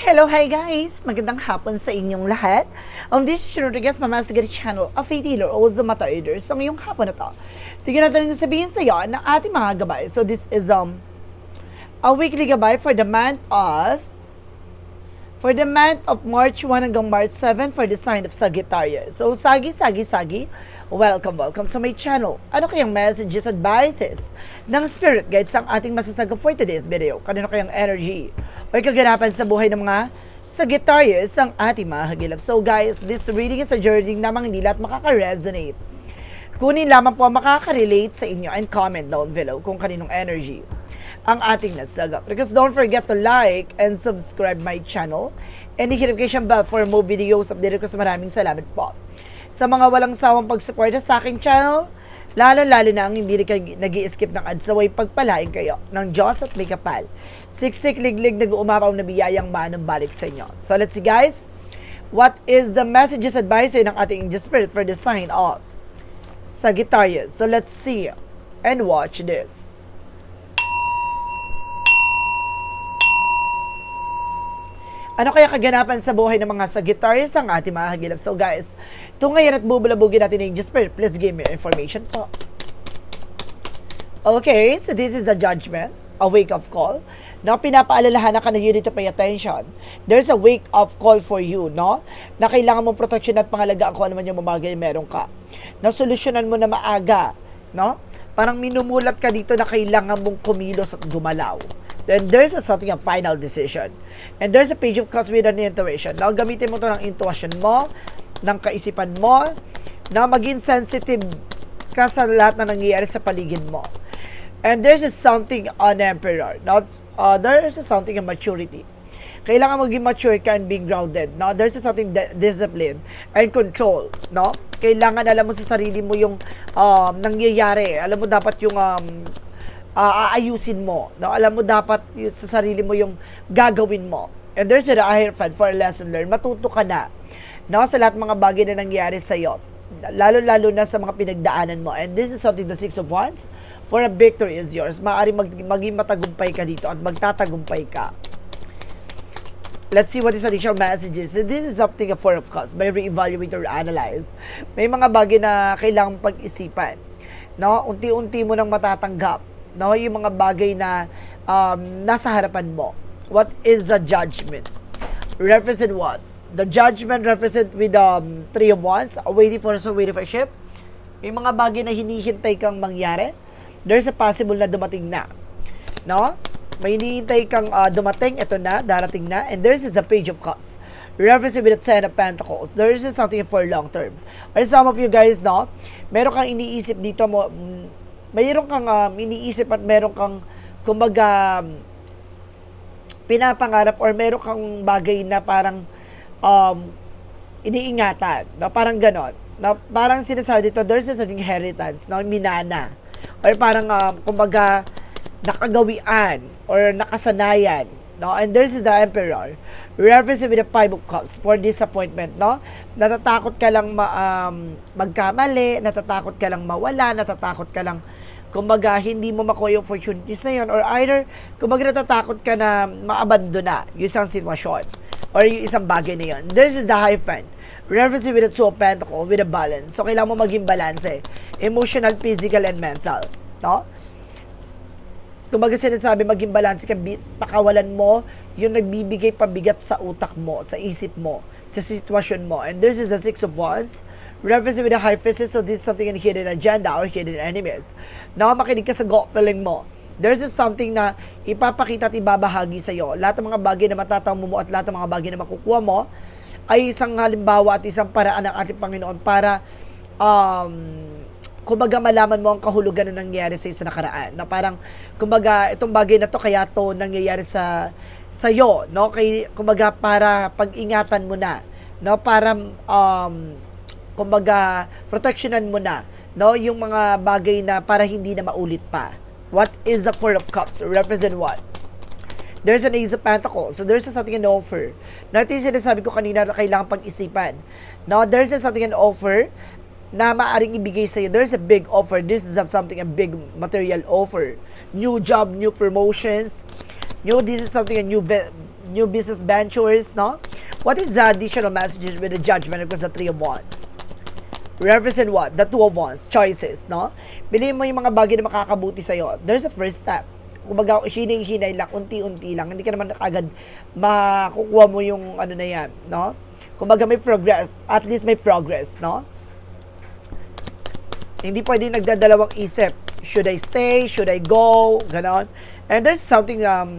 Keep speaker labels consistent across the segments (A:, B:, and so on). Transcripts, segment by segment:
A: Hello, hi guys! Magandang hapon sa inyong lahat. Um, this is Rodriguez, Mama Sigari Channel of a dealer o the Mata Eaters. So, ngayong hapon na to, tignan natin yung sabihin sa iyo ng ating mga gabay. So, this is um a weekly gabay for the month of for the month of March 1 hanggang March 7 for the sign of Sagittarius. So, Sagi, Sagi, Sagi, welcome, welcome to my channel. Ano kayang messages, advices ng spirit guides ang ating masasaga for today's video? Kanino kayang energy or kaganapan sa buhay ng mga Sagittarius ang ating mga hagilap. So guys, this reading is a journey namang hindi lahat makaka-resonate. Kunin lamang po makaka-relate sa inyo and comment down below kung kaninong energy ang ating nasaga. Because don't forget to like and subscribe my channel and hit notification bell for more videos updated ko sa maraming salamat po. Sa mga walang sawang pagsuporta sa aking channel, lalo-lalo na ang hindi kayo nag skip ng ads away pagpalain kayo ng Diyos at may kapal. Siksik liglig nag-uumapaw na biyayang manong balik sa inyo. So let's see guys, what is the messages advice ng ating angel spirit for the sign of Sagittarius. So let's see and watch this. Ano kaya kaganapan sa buhay ng mga Sagittarius ang ating mga hagilap? So guys, ito ngayon at bubulabugin natin yung Spirit. Please give me information po. Okay, so this is the judgment, a wake-up call. Na pinapaalalahanan ka na you need to pay attention. There's a wake-up call for you, no? Na kailangan mong protection at pangalagaan kung ano man yung mamagay meron ka. Na solusyonan mo na maaga, no? Parang minumulat ka dito na kailangan mong kumilos at gumalaw. Then there's a something a final decision. And there's a page of cups with an intuition. Now, gamitin mo to ng intuition mo, ng kaisipan mo, na maging sensitive ka sa lahat na nangyayari sa paligid mo. And there's a something on emperor. Now, uh, there is a something of maturity. Kailangan maging mature ka and being grounded. No? There's a something discipline and control. No? Kailangan alam mo sa sarili mo yung um, nangyayari. Alam mo dapat yung um, uh, aayusin mo. No? Alam mo dapat yung, sa sarili mo yung gagawin mo. And there's a Hierophant for a lesson learned. Matuto ka na no? sa lahat mga bagay na nangyari sa iyo. Lalo-lalo na sa mga pinagdaanan mo. And this is something the Six of Wands for a victory is yours. Maaari mag, maging matagumpay ka dito at magtatagumpay ka. Let's see what is additional messages. This is something a four of cups. May re-evaluate or analyze. May mga bagay na kailangang pag-isipan. No? Unti-unti mo nang matatanggap. No? Yung mga bagay na um, nasa harapan mo. What is the judgment? Represent what? The judgment represent with um, three of wands, waiting for a waiting for a ship. May mga bagay na hinihintay kang mangyari. There's a possible na dumating na. No? May hinihintay kang uh, dumating, ito na, darating na. And there's is the page of cups. Reference with the ten of pentacles. There is something for long term. Or some of you guys, no? Meron kang iniisip dito mo, mm, mayroon kang um, iniisip at meron kang, kumbaga, pinapangarap or meron kang bagay na parang um, iniingatan. Na parang ganon. Na parang sinasabi dito, there's certain inheritance, no? minana. Or parang, um, kumbaga, nakagawian or nakasanayan. No? And there's the emperor. Reference with the five of cups for disappointment. No? Natatakot ka lang ma, um, magkamali, natatakot ka lang mawala, natatakot ka lang kumbaga hindi mo makuha yung opportunities na yun or either kumbaga natatakot ka na maabandona yung isang sitwasyon or yung isang bagay na yun. This is the fan. Reference with the two of pentacles with a balance. So, kailangan mo maging balance eh. Emotional, physical, and mental. No? Kumbaga sinasabi, maging balance ka, pakawalan mo yung nagbibigay pabigat sa utak mo, sa isip mo, sa sitwasyon mo. And this is the Six of Wands. Reference with the high priestess, so this is something in hidden agenda or hidden enemies. Now, makinig ka sa gut feeling mo. There's just something na ipapakita at ibabahagi sa iyo. Lahat ng mga bagay na matatamo mo at lahat ng mga bagay na makukuha mo ay isang halimbawa at isang paraan ng ating Panginoon para um, kumbaga malaman mo ang kahulugan na nangyayari sa isa nakaraan. Na parang, kumbaga, itong bagay na to, kaya to nangyayari sa sa'yo, no? Kay, kumbaga, para pag-ingatan mo na, no? Para, um, kumbaga, protectionan mo na, no? Yung mga bagay na para hindi na maulit pa. What is the Four of Cups? Represent what? There's an Ace of Pentacles. So there's a something an offer. Natin sinasabi ko kanina na kailangan pag-isipan. No, there's a something an offer na maaring ibigay sa iyo. There's a big offer. This is something a big material offer. New job, new promotions. New, this is something a new new business ventures, no? What is the additional messages with the judgment because the three of wands? Represent what? The two of wands, choices, no? Bilhin mo yung mga bagay na makakabuti sa'yo. There's a first step. Kumbaga, hinay-hinay lang, unti-unti lang. Hindi ka naman agad makukuha mo yung ano na yan, no? Kumbaga may progress, at least may progress, no? Hindi pwede nagdadalawang isip. Should I stay? Should I go? Ganon. And there's something, um,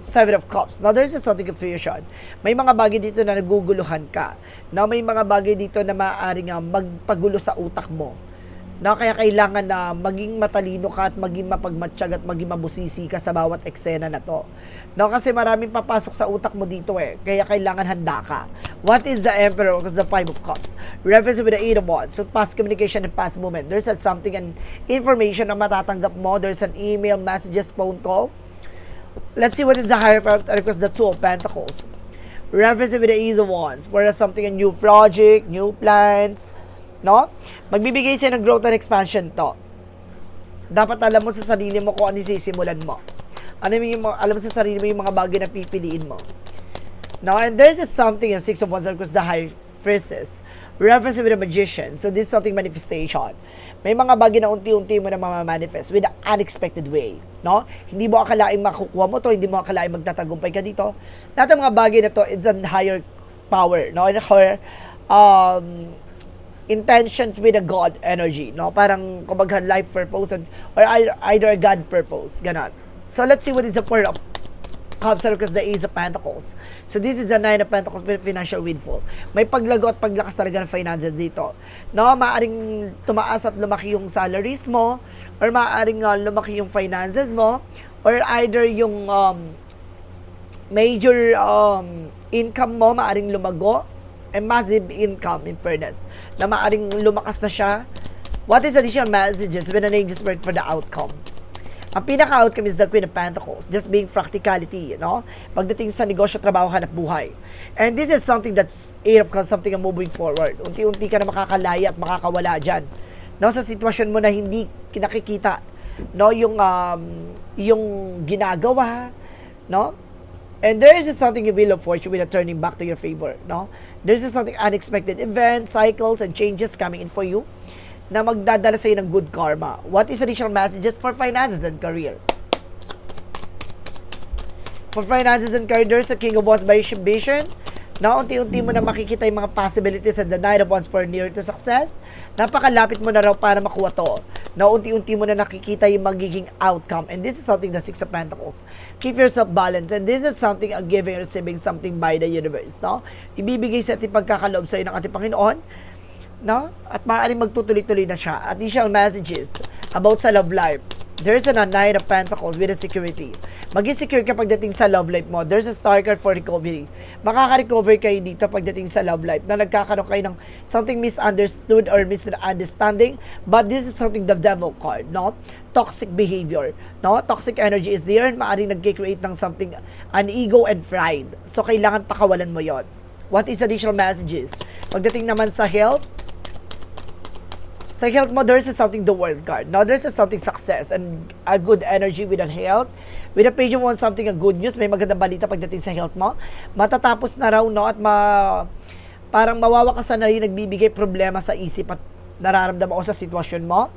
A: Seven of Cups. Now, there's something confusion. May mga bagay dito na naguguluhan ka. Now, may mga bagay dito na maaaring uh, magpagulo sa utak mo. No, kaya kailangan na maging matalino ka at maging mapagmatsyag at maging mabusisi ka sa bawat eksena na to. No, kasi maraming papasok sa utak mo dito eh. Kaya kailangan handa ka. What is the Emperor? Because the Five of Cups. Reference with the Eight of Wands. So, past communication and past moment. There's something and information na matatanggap mo. There's an email, messages, phone call. Let's see what is the Hierophant because the Two of Pentacles. Reference with the Ease of Wands. Whereas something a new project, new plans, no? Magbibigay siya ng growth and expansion to. Dapat alam mo sa sarili mo kung ano sisimulan mo. Ano yung, alam mo sa sarili mo yung mga bagay na pipiliin mo. No, and there's just something in Six of Wands because the High Priestess. Reference with the Magician. So this is something manifestation. May mga bagay na unti-unti mo na mamamanifest with an unexpected way. No? Hindi mo akalaing makukuha mo to, hindi mo akalaing magtatagumpay ka dito. Lahat ng mga bagay na to, it's a higher power. No? And higher um, intentions with a God energy, no? Parang kumbaga life purpose and, or either, God purpose, ganon. So let's see what is the point of Cups because the Ace of Pentacles. So this is the Nine of Pentacles with financial windfall. May paglago at paglakas talaga ng finances dito. No, maaring tumaas at lumaki yung salaries mo or maaring uh, lumaki yung finances mo or either yung um, major um, income mo maaring lumago and massive income in fairness na maaring lumakas na siya. What is additional messages when an angel spirit for the outcome? Ang pinaka-outcome is the Queen of Pentacles, just being practicality, you know? Pagdating sa negosyo, trabaho, hanap buhay. And this is something that's eight of something na moving forward. Unti-unti ka na makakalaya at makakawala dyan. No, sa sitwasyon mo na hindi kinakikita, no, yung, um, yung ginagawa, no? And there is something you will of fortune with a turning back to your favor, no? There's something unexpected events, cycles, and changes coming in for you na magdadala sa'yo ng good karma. What is additional messages for finances and career? For finances and career, there's a King of Wands by Vision. Na unti-unti mo na makikita yung mga possibilities and the Nine of Wands for near to success. Napakalapit mo na raw para makuha to. Na unti-unti mo na nakikita yung magiging outcome. And this is something the Six of Pentacles. Keep yourself balanced. And this is something a giving and receiving something by the universe. No? Ibibigay sa ating pagkakaloob sa ng ating Panginoon no? At maaaring magtutuloy-tuloy na siya. Additional messages about sa love life. There's a nine of pentacles with a security. Maging secure ka pagdating sa love life mo. There's a star card for recovery. Makaka-recover kayo dito pagdating sa love life na nagkakaroon kayo ng something misunderstood or misunderstanding. But this is something the devil card, no? Toxic behavior, no? Toxic energy is there maaaring nag-create ng something, an ego and pride. So, kailangan pakawalan mo yon. What is additional messages? Pagdating naman sa health, sa health mo, there's something the world card. Now, there's something success and a good energy with a health. With a page mo something a good news, may magandang balita pagdating sa health mo. Matatapos na raw, no, at ma, parang mawawakasan na rin nagbibigay problema sa isip at nararamdaman ko sa sitwasyon mo.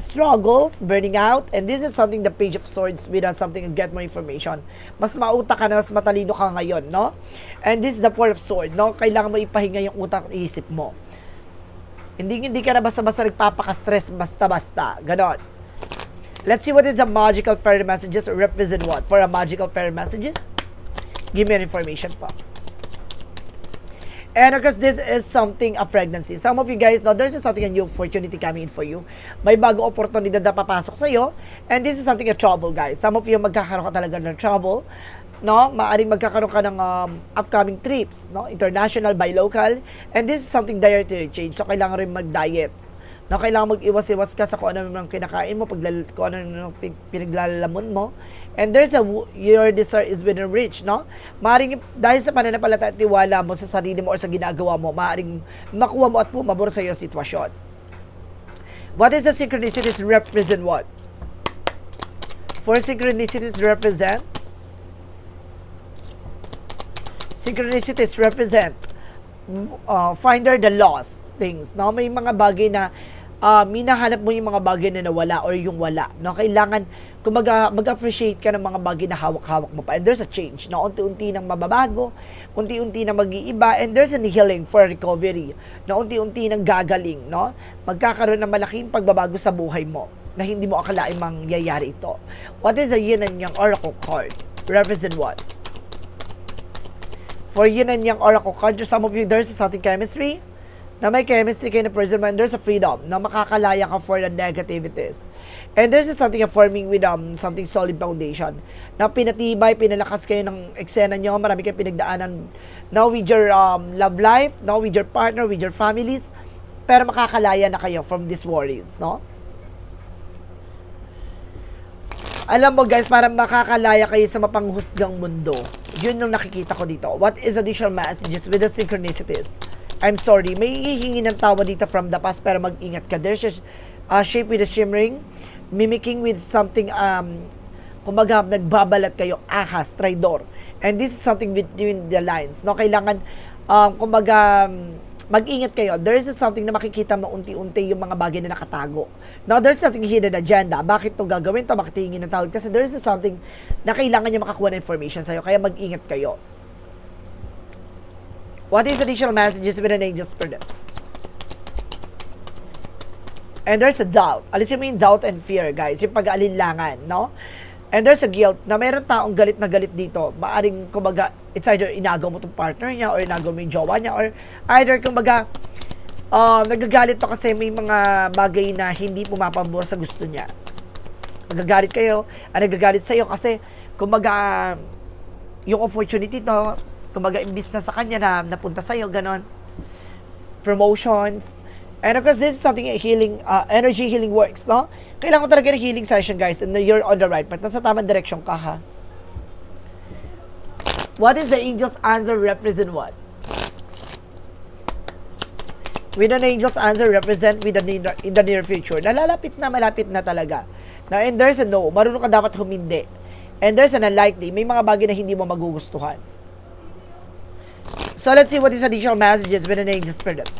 A: Struggles, burning out, and this is something the page of swords with a something get more information. Mas mautak ka na, mas matalino ka ngayon, no? And this is the four of swords, no? Kailangan mo ipahinga yung utak at isip mo. Hindi hindi ka na basta-basta nagpapaka-stress basta-basta. Ganon. Let's see what is the magical fairy messages represent what for a magical fairy messages. Give me an information pa. And because this is something a pregnancy. Some of you guys know there's something a new opportunity coming in for you. May bago oportunidad na papasok sa iyo. And this is something a trouble, guys. Some of you magkakaroon ka talaga ng trouble no? Maaring magkakaroon ka ng um, upcoming trips, no? International by local. And this is something dietary change. So, kailangan rin mag-diet. No, kailangan mag-iwas-iwas ka sa kung ano ng kinakain mo, paglal, kung ano pin- pinaglalalamon mo. And there's a, your desire is within reach, no? Maaring, dahil sa pananampalataya at tiwala mo sa sarili mo or sa ginagawa mo, maaring makuha mo at pumabor sa iyong sitwasyon. What is the synchronicities represent what? For synchronicities represent Synchronicities represent uh, finder the lost things, no? May mga bagay na uh, minahanap mo yung mga bagay na nawala or yung wala, no? Kailangan kumaga mag-appreciate ka ng mga bagay na hawak-hawak mo pa. And there's a change, no? Unti-unti nang mababago, unti-unti nang mag-iiba, and there's a healing for recovery, na unti-unti nang gagaling, no? Magkakaroon ng malaking pagbabago sa buhay mo na hindi mo akalain mangyayari ito. What is the yin and yang oracle card? Represent what? For yin and yang oracle card, for some of you, there's something chemistry, na may chemistry kayo na person mo, and there's a freedom na makakalaya ka for the negativities. And there's something forming with um, something solid foundation na pinatibay, pinalakas kayo ng eksena nyo, marami kayong pinagdaanan now with your um, love life, now with your partner, with your families, pero makakalaya na kayo from these worries, no? Alam mo guys, parang makakalaya kayo sa mapanghusgang mundo. Yun yung nakikita ko dito. What is additional messages with the synchronicities? I'm sorry, may hihingi ng tawa dito from the past pero mag-ingat ka. There's a uh, shape with a shimmering, mimicking with something, um, kumbaga nagbabalat kayo, ahas, traidor. And this is something between the lines. No, kailangan, um, kumbaga, mag-ingat kayo. There is something na makikita mo unti-unti yung mga bagay na nakatago. Now, there's something hidden agenda. Bakit to gagawin to? Bakit hingin ng tawag? Kasi there is something na kailangan niya makakuha ng information sa'yo. Kaya mag-ingat kayo. What is additional messages with an angel spirit? And there's a doubt. Alisin mo yung doubt and fear, guys. Yung pag-aalinlangan, no? And there's a guilt na mayroon taong galit na galit dito. Maaring, kumbaga, it's either inagaw mo tong partner niya or inagaw mo yung jowa niya or either, kumbaga, uh, nagagalit to kasi may mga bagay na hindi pumapabor sa gusto niya. Nagagalit kayo, ah, nagagalit sa'yo kasi, kumbaga, yung opportunity to, kumbaga, imbis na sa kanya na napunta sa'yo, ganon. Promotions. And of course, this is something healing, uh, energy healing works, no? Kailangan talaga ng healing session, guys, and you're on the right path. Nasa tamang direction ka, ha? What is the angel's answer represent what? With an angel's answer represent with the near, in the near future. Nalalapit na, malapit na talaga. Now, and there's a no. Marunong ka dapat humindi. And there's an unlikely. May mga bagay na hindi mo magugustuhan. So, let's see what is additional messages with an angel's spirit.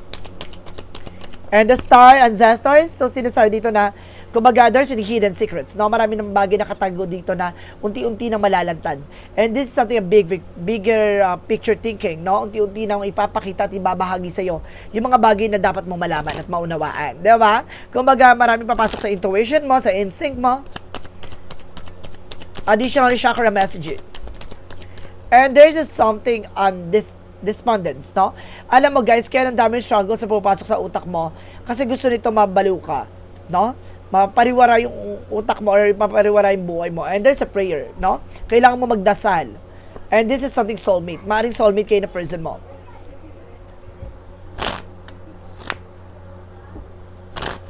A: And the star ancestors, so sinasabi dito na, kumbaga, there's any hidden secrets. No? Marami ng bagay na katago dito na unti-unti nang malalantad. And this is something a big, big bigger uh, picture thinking. No? Unti-unti nang ipapakita at ibabahagi sa iyo yung mga bagay na dapat mo malaman at maunawaan. Di ba? Kumbaga, maraming papasok sa intuition mo, sa instinct mo. Additional chakra messages. And there's something on this despondence, no? Alam mo guys, kaya ang daming struggle sa pupasok sa utak mo kasi gusto nito mabaliw ka, no? Mapariwara yung utak mo or mapariwara yung buhay mo. And there's a prayer, no? Kailangan mo magdasal. And this is something soulmate. Maring soulmate kayo na person mo.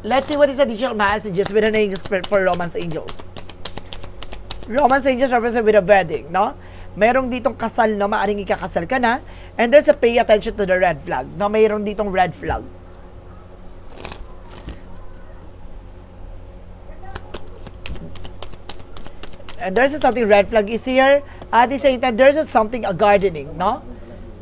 A: Let's see what is additional messages with an angel spirit for Romance Angels. Romance Angels represent with a wedding, no? Merong ditong kasal na maaring ikakasal ka na. And there's a pay attention to the red flag. Na mayroong ditong red flag. And there's something red flag is here. At the same time, there's a something a gardening, no?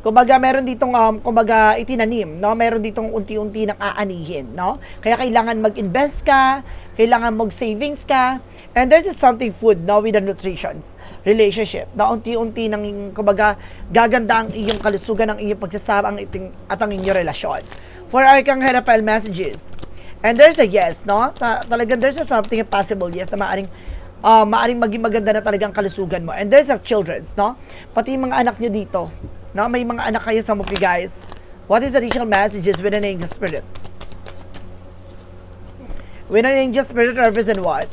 A: Kumbaga, meron ditong, um, kumbaga, itinanim, no? Meron ditong unti-unti nang aanihin, no? Kaya kailangan mag-invest ka, kailangan mag-savings ka, and there's is something food, no? With the nutritions, relationship, na unti-unti nang, kumbaga, gaganda ang iyong kalusugan, ang iyong pagsasama, ang iting, at ang inyong relasyon. For Arcang Herapel messages, and there's a yes, no? Ta- talagang there's a something possible yes na maaring uh, maaring maging maganda na talagang kalusugan mo. And there's a children's, no? Pati mga anak nyo dito, no? May mga anak kayo sa mga guys. What is additional messages with an angel spirit? With an angel spirit represent what?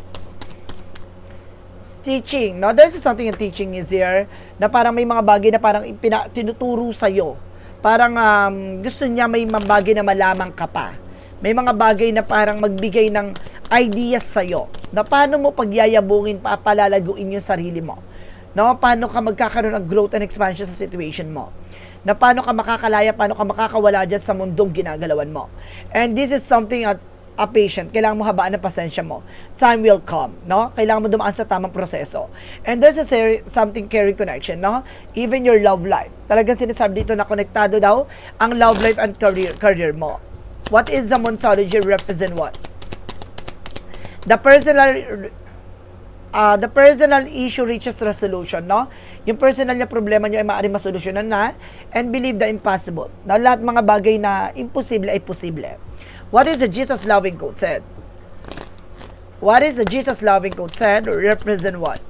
A: Teaching, no? There's something in teaching is here na parang may mga bagay na parang ipina, tinuturo sa'yo. Parang um, gusto niya may mga bagay na malaman ka pa. May mga bagay na parang magbigay ng ideas sa'yo na paano mo pagyayabungin, papalalaguin yung sarili mo. No? Paano ka magkakaroon ng growth and expansion sa situation mo. Na paano ka makakalaya, paano ka makakawala dyan sa mundong ginagalawan mo. And this is something at a patient. Kailangan mo habaan ang pasensya mo. Time will come, no? Kailangan mo dumaan sa tamang proseso. And there's a something caring connection, no? Even your love life. Talagang sinasabi dito na konektado daw ang love life and career, career mo. What is the Monsology represent what? The personal uh, the personal issue reaches resolution, no? Yung personal na problema nyo ay maaaring masolusyonan na and believe the impossible. Na lahat mga bagay na imposible ay posible. What is the Jesus loving quote said? What is the Jesus loving quote said? Represent what?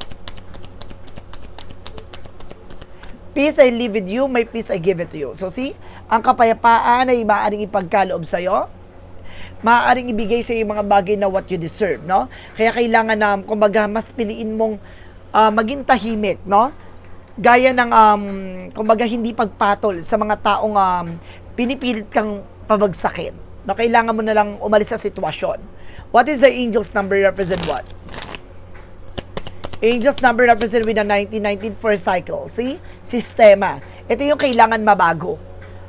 A: Peace I live with you, my peace I give it to you. So see, ang kapayapaan ay maaaring ipagkaloob sa'yo, maaaring ibigay sa yung mga bagay na what you deserve, no? Kaya kailangan na, kumbaga, mas piliin mong ah, maging tahimik, no? Gaya ng, um, kumbaga, hindi pagpatol sa mga taong um, pinipilit kang pabagsakin. No? Kailangan mo na lang umalis sa sitwasyon. What is the angel's number represent what? Angels number represent with a 1919 first cycle. See? Sistema. Ito yung kailangan mabago.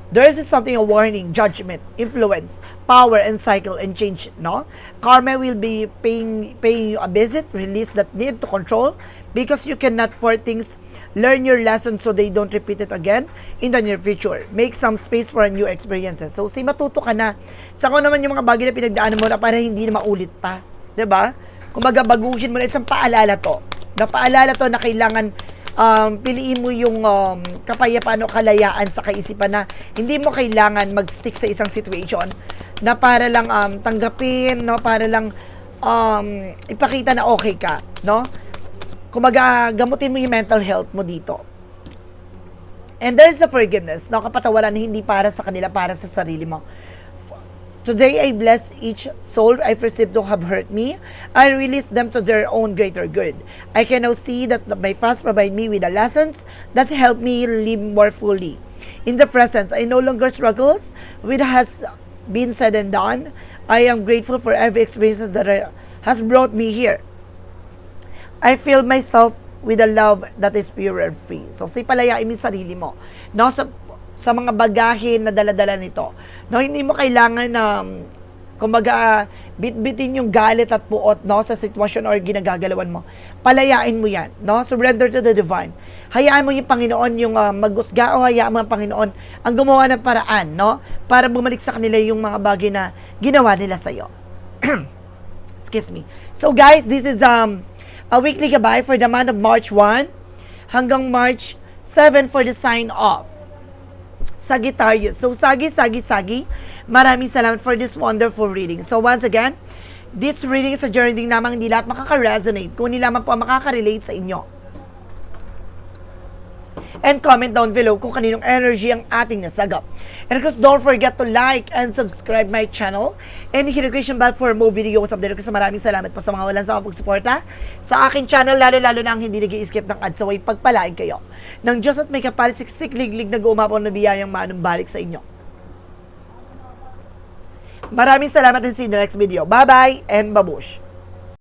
A: There is something a warning, judgment, influence, power, and cycle and change, no? Karma will be paying, paying you a visit, release that need to control because you cannot for things learn your lesson so they don't repeat it again in the near future. Make some space for new experiences. So, si matuto ka na sa kung naman yung mga bagay na pinagdaanan mo na para hindi na maulit pa. ba? Kumbaga, baguhin mo na isang paalala to. Na paalala to na kailangan um, piliin mo yung um, kapayapaan o kalayaan sa kaisipan na hindi mo kailangan mag-stick sa isang situation na para lang um, tanggapin, no? Para lang um, ipakita na okay ka, no? Kumbaga, gamutin mo yung mental health mo dito. And there's the forgiveness, no? Kapatawaran hindi para sa kanila, para sa sarili mo. Today, I bless each soul I perceive to have hurt me. I release them to their own greater good. I can now see that my fast provide me with the lessons that help me live more fully. In the presence, I no longer struggles with has been said and done. I am grateful for every experience that I- has brought me here. I feel myself with a love that is pure and free. So, si palayain mo sarili mo. No, sa, sa mga bagahe na daladala nito. No, hindi mo kailangan na, um, kumbaga, bitbitin yung galit at puot, no, sa sitwasyon or ginagagalawan mo. Palayain mo yan, no? Surrender to the divine. Hayaan mo yung Panginoon yung uh, magusga o hayaan mo ang Panginoon ang gumawa ng paraan, no? Para bumalik sa kanila yung mga bagay na ginawa nila sa'yo. Excuse me. So guys, this is um a weekly gabay for the month of March 1 hanggang March 7 for the sign off. Sagittarius. So sagi, sagi, sagi. Maraming salamat for this wonderful reading. So once again, this reading is a journey din namang hindi lahat makaka-resonate. Kung hindi lamang po makaka-relate sa inyo. And comment down below kung kaninong energy ang ating nasagap. And of course, don't forget to like and subscribe my channel and hit the notification bell for more videos update. Kasi maraming salamat po sa mga walang sawang pagsuporta sa aking channel, lalo-lalo na ang hindi nag skip ng ads. So, ay pagpalain kayo ng Diyos at may kapalisiksik liglig na gumapaw na biyayang manumbalik sa inyo. Maraming salamat and see you in the next video. Bye-bye and babush!